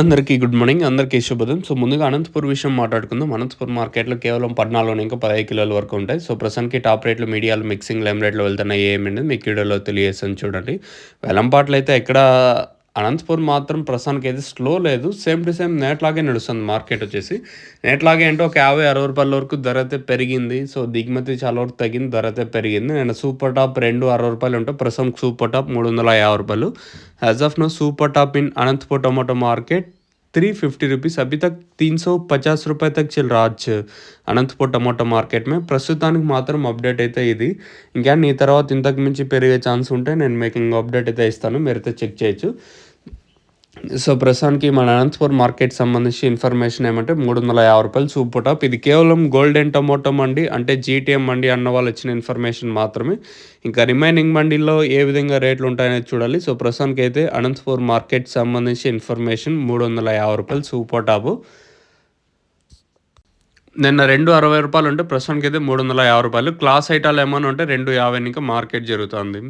అందరికీ good morning అందరికీ శుభోదయం. సో ముందుగా అనంతపూర్ విషయం మాట్లాడుకుందాం. అనంతపూర్ మార్కెట్లో కేవలం పద్నాలుగు ఇంకా పదహైదు కిలోల వరకు ఉంటాయి. సో ప్రస్తుతానికి టాప్ రేట్లు మీడియాలు మిక్సింగ్ లెమ్ రేట్లో వెళ్తున్నాయి ఏమైంది మీకు వీడియోలో తెలియజేస్తాను చూడండి. వెలంపాట్లు అయితే ఎక్కడ అనంతపూర్ మాత్రం ప్రస్తుతానికి అయితే స్లో లేదు. సేమ్ టు సేమ్ నేట్లాగే నడుస్తుంది మార్కెట్ వచ్చేసి. నేట్లాగే అంటే ఒక యాభై అరవై రూపాయల వరకు ధర అయితే పెరిగింది. సో దిగుమతి చాలా వరకు తగ్గింది ధర అయితే పెరిగింది. నేను సూపర్ టాప్ రెండు అరవై రూపాయలు ఉంటే ప్రస్తుతం సూపర్ టాప్ మూడు వందల యాభై రూపాయలు. As of no super top in Anantapur tomato market three fifty rupees अभी तक तीन सौ पचास రూపాయ తక్ చిల్ రాజ్ అనంతపూర్ టమాటో మార్కెట్ మే ప్రస్తుతానికి మాత్రం అప్డేట్ అయితే ఇది ఇంకా నీ తర్వాత ఇంతకు మించి పెరిగే ఛాన్స్ ఉంటే నేను మేకింగ్ అప్డేట్ అయితే ఇస్తాను మీరైతే చెక్ చేయొచ్చు సో ప్రస్తుతానికి మన అనంతపూర్ మార్కెట్ సంబంధించి ఇన్ఫర్మేషన్ ఏమంటే మూడు వందల యాభై రూపాయలు సూపర్ టాప్. ఇది కేవలం గోల్డెన్ టమోటో మండి అంటే జీటీఎం మండి అన్న వాళ్ళు ఇచ్చిన ఇన్ఫర్మేషన్ మాత్రమే. ఇంకా రిమైనింగ్ మండీల్లో ఏ విధంగా రేట్లు ఉంటాయనేది చూడాలి. సో ప్రస్తుతానికి అయితే అనంతపూర్ మార్కెట్ సంబంధించి ఇన్ఫర్మేషన్ మూడు వందల యాభై రూపాయలు సూపర్ టాపు. నిన్న రెండు అరవై రూపాయలు ఉంటే ప్రస్తుతానికి అయితే మూడు వందల యాభై రూపాయలు. క్లాస్ ఐటాలు ఏమైనా ఉంటే రెండు యాభై ఇంకా మార్కెట్ జరుగుతుంది.